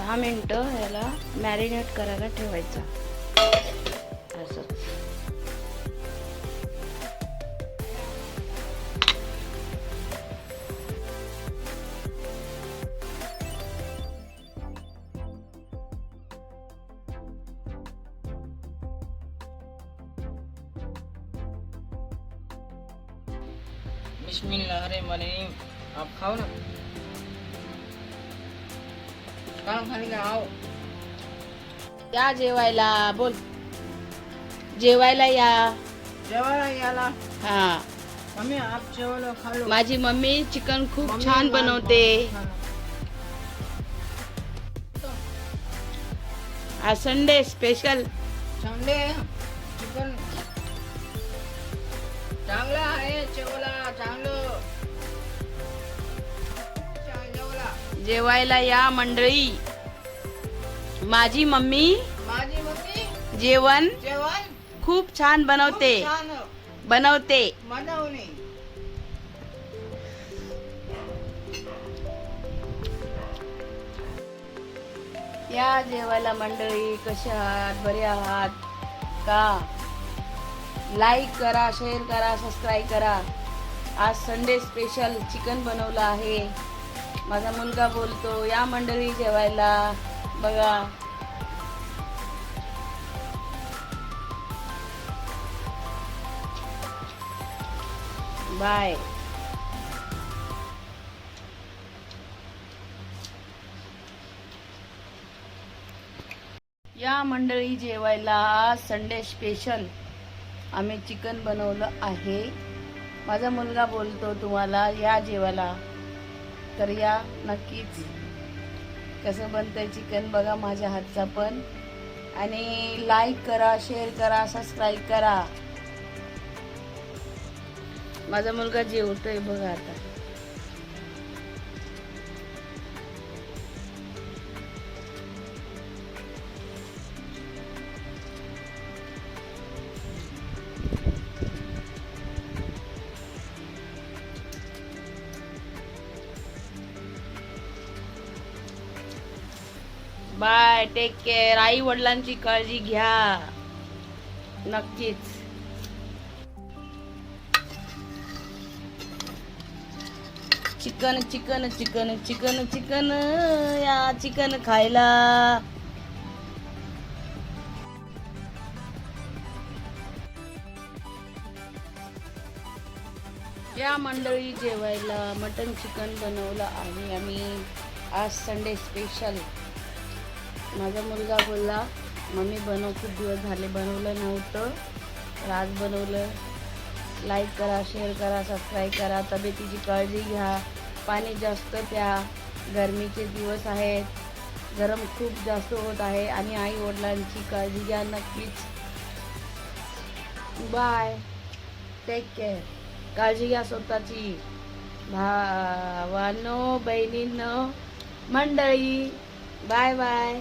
दहा मिनटं ह्याला मॅरिनेट करायला ठेवायचा. असंच बिस्मिल्लाहिर्रहमानिर्रहीम आप खाओ ना. या जेवायला बोल. जेवायला या. जेवायला याला. हा. मम्मी आप जेवायला खा लो माझी मम्मी चिकन खूप मम्मी छान बनवते. आज संडे स्पेशल संडे चिकन जेवायला या मंडळी. माझी मम्मी माझी मम्मी जेवण जेवण खूप छान बनवते. खूप छान बनवते. बनवणे. या जेवायला मंडळी कशा आहात? बरे आहात का? लाईक करा शेअर करा सबस्क्राईब करा. आज संडे स्पेशल चिकन बनवलं आहे. माझा मुलगा बोलतो या मंडळी जेवायला. बघा. बाय. या मंडळी जेवायला संडे स्पेशल आम्ही चिकन बनवलं आहे. माझा मुलगा बोलतो तुम्हाला या जेवायला. तर या नक्कीच. कसं बनतंय चिकन बघा माझ्या हातचा पण. आणि लाईक करा शेअर करा सबस्क्राईब करा. माझा मुलगा जेवतोय बघा आता. बाय टेक केअर आई वडिलांची काळजी घ्या. नक्कीच. Chicken chicken chicken chicken chicken. या चिकन खायला. या मंडळी जेवायला मटन चिकन बनवलं आहे आम्ही. आज संडे स्पेशल माझा मुलगा बोलला मम्मी बनव खूप दिवस झाले बनवलं नव्हतं. तर आज बनवलं. लाईक करा शेअर करा सबस्क्राईब करा. तब्येतीची काळजी घ्या. पाणी जास्त प्या. गरमीचे दिवस आहेत. गरम खूप जास्त होत आहे आणि आई वडिलांची काळजी घ्या नक्कीच. बाय टेक केअर काळजी घ्या स्वतःची. भावानो बहिणींनो मंडळी बाय बाय